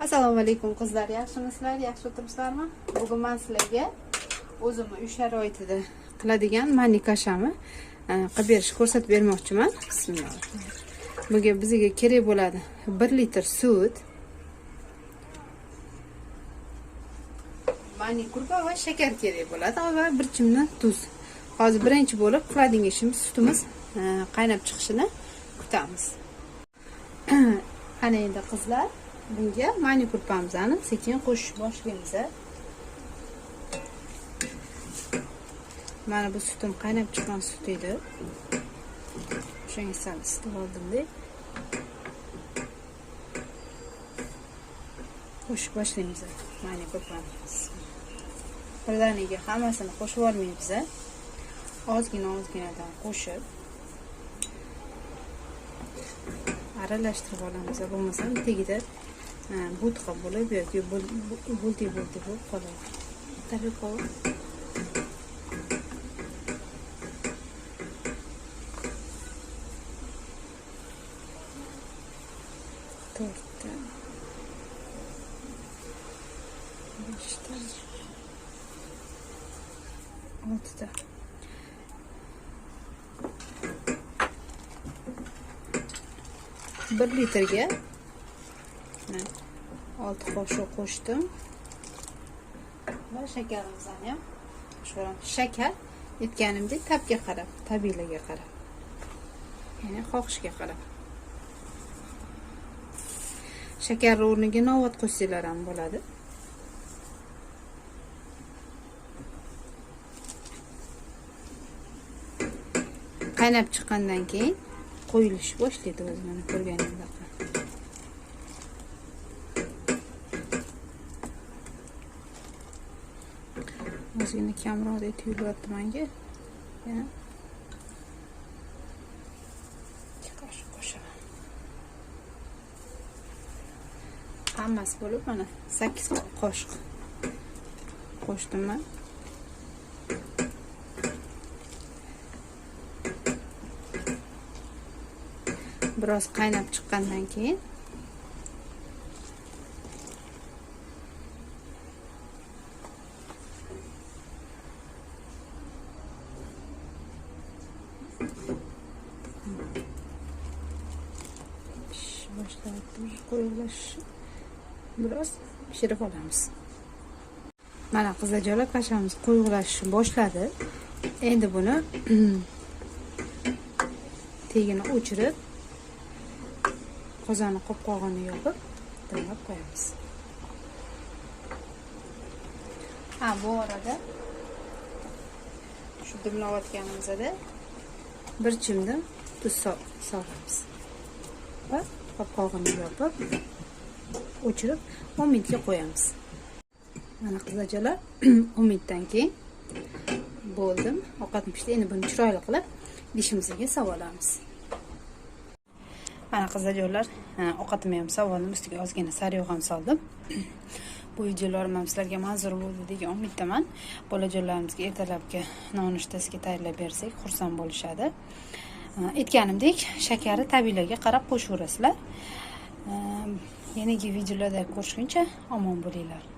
assalomu alaykum qizlar. Yaxshimisizlar? Yaxshi o'tiribsizlarmi? Bugun man sizlarga o'zimni uy sharoitida qiladigan manikashami e, qilib berishni ko'rsatib bermoqchiman. Bismillah. Bunga bizga kerak bo'ladi bir litr sut manikurba va shakar kerak bo'ladi va bir chimni tuz. Hozir birinchi bo'lib qiladigan ishimiz sutimiz e, qaynab chiqishini kutamiz. Qani endi qizlar? Bunga mani kurpamizni sekin qo'shishni boshlaymiz mana bu sutim qaynab chiqqan sut edi o'shanga sal isitib oldimda qo'shib boshlaymiz mani kurpani birdaniga hammasini qo'shib olmaymiz ozgina ozginadan qo'shib aralashtirib olamiz bo'lmasam tagida হ্যাঁ ভূত বলে কি বলতে বলতে হোক করো তাহলে কর torta. Baştan. Altıda. Bir litreye altı kaşığı koştum. Ve şekerimizden ya. Şuram şeker etkenimde tabga qarab, tabiiyligiga qarab. Ya'ni xohishga qarab. Shakar o'rniga novot qo'shsanglar ham bo'ladi. qaynab chiqqandan keyin qo'yilishi boshlaydi o'zi mana ko'rganingizda ozgina kamroqdek tuyulyapti manga. Yana. Ikki qoshiq. Qo'shaman hammasi bo'lib mana sakkiz qoshiq qo'shdim man. Biroz qaynab chiqqandan keyin boshlayapti qo'yulash biroz pishirib olamiz mana qizajolar kashamiz qo'yg'ilashni boshladi endi buni tagini o'chirib qozonni qopqog'ini yopib dimlab qo'yamiz ha bu orada shu dimlayotganimizda bir chimdim tuz solamiz va qopqog'ini yopib o'chirib 10 minutga qo'yamiz. Mana qizachalar 10 minutdan keyin bo'ldim. Ovqat pishdi. Endi buni chiroyli qilib idishimizga solib olamiz. Mana qizajonlar e, ovqatimni ham solib oldim ustiga ozgina sariyog' ham soldim. Bu videolarim ham sizlarga manzur bo'ldi degan umiddaman. Bolajonlarimizga ertalabki nonushtasiga tayyorlab bersak xursand bo'lishadi. Э, aytganimdek shakari tabiiylarga qarab qo'shaverasizlar э, yangi videolarda ko'rishguncha omon bo'linglar.